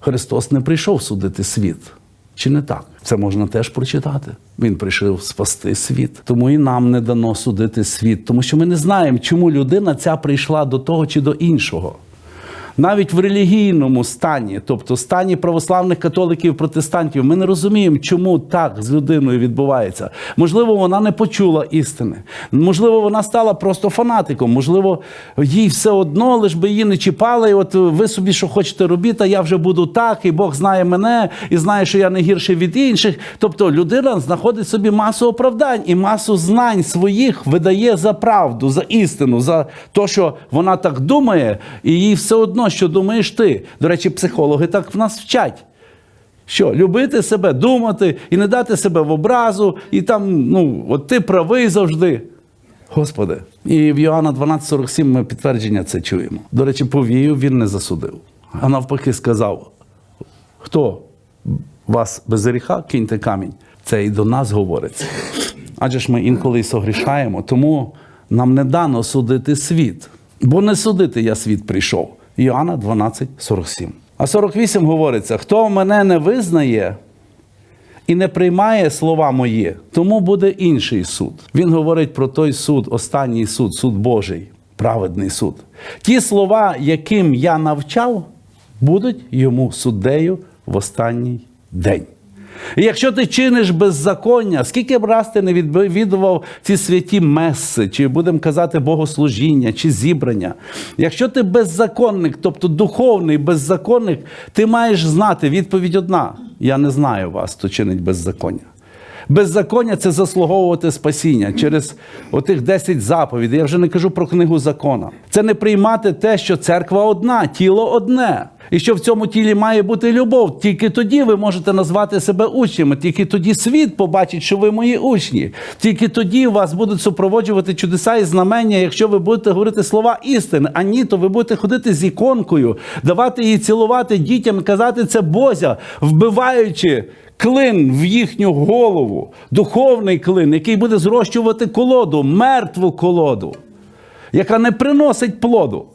Христос не прийшов судити світ. Чи не так? Це можна теж прочитати. Він прийшов спасти світ. Тому і нам не дано судити світ, тому що ми не знаємо, чому людина ця прийшла до того чи до іншого. Навіть в релігійному стані, тобто стані православних католиків, протестантів, ми не розуміємо, чому так з людиною відбувається. Можливо, вона не почула істини. Можливо, вона стала просто фанатиком. Можливо, їй все одно, лиш би її не чіпали. І от ви собі що хочете робити, а я вже буду так, і Бог знає мене, і знає, що я не гірший від інших. Тобто людина знаходить собі масу оправдань і масу знань своїх видає за правду, за істину, за те, що вона так думає, і їй все одно, що думаєш ти. До речі, психологи так в нас вчать. Що, любити себе, думати і не дати себе в образу, і там, ну, от ти правий завжди. Господи. І в Йоанна 12,47 ми підтвердження це чуємо. До речі, повію він не засудив. А навпаки, сказав: хто вас без гріха, киньте камінь. Це і до нас говориться. Адже ж ми інколи согрішаємо, тому нам не дано судити світ. Бо не судити я світ прийшов. Іоанна 12, 47. А 48 говориться: хто мене не визнає, і не приймає слова мої, тому буде інший суд. Він говорить про той суд, останній суд, суд Божий, праведний суд. Ті слова, яким я навчав, будуть йому суддею в останній день. І якщо ти чиниш беззаконня, скільки б раз ти не відвідував ці святі меси, чи будемо казати богослужіння, чи зібрання, якщо ти беззаконник, тобто духовний беззаконник, ти маєш знати відповідь одна: я не знаю вас, хто чинить беззаконня. Беззаконня це заслуговувати спасіння через отих 10 заповідей. Я вже не кажу про книгу закона. Це не приймати те, що церква одна, тіло одне. І що в цьому тілі має бути любов. Тільки тоді ви можете назвати себе учнями. Тільки тоді світ побачить, що ви мої учні. Тільки тоді вас будуть супроводжувати чудеса і знамення, якщо ви будете говорити слова істини. А ні, то ви будете ходити з іконкою, давати її цілувати дітям, казати це Бозя, вбиваючи клин в їхню голову, духовний клин, який буде зрощувати колоду, мертву колоду, яка не приносить плоду.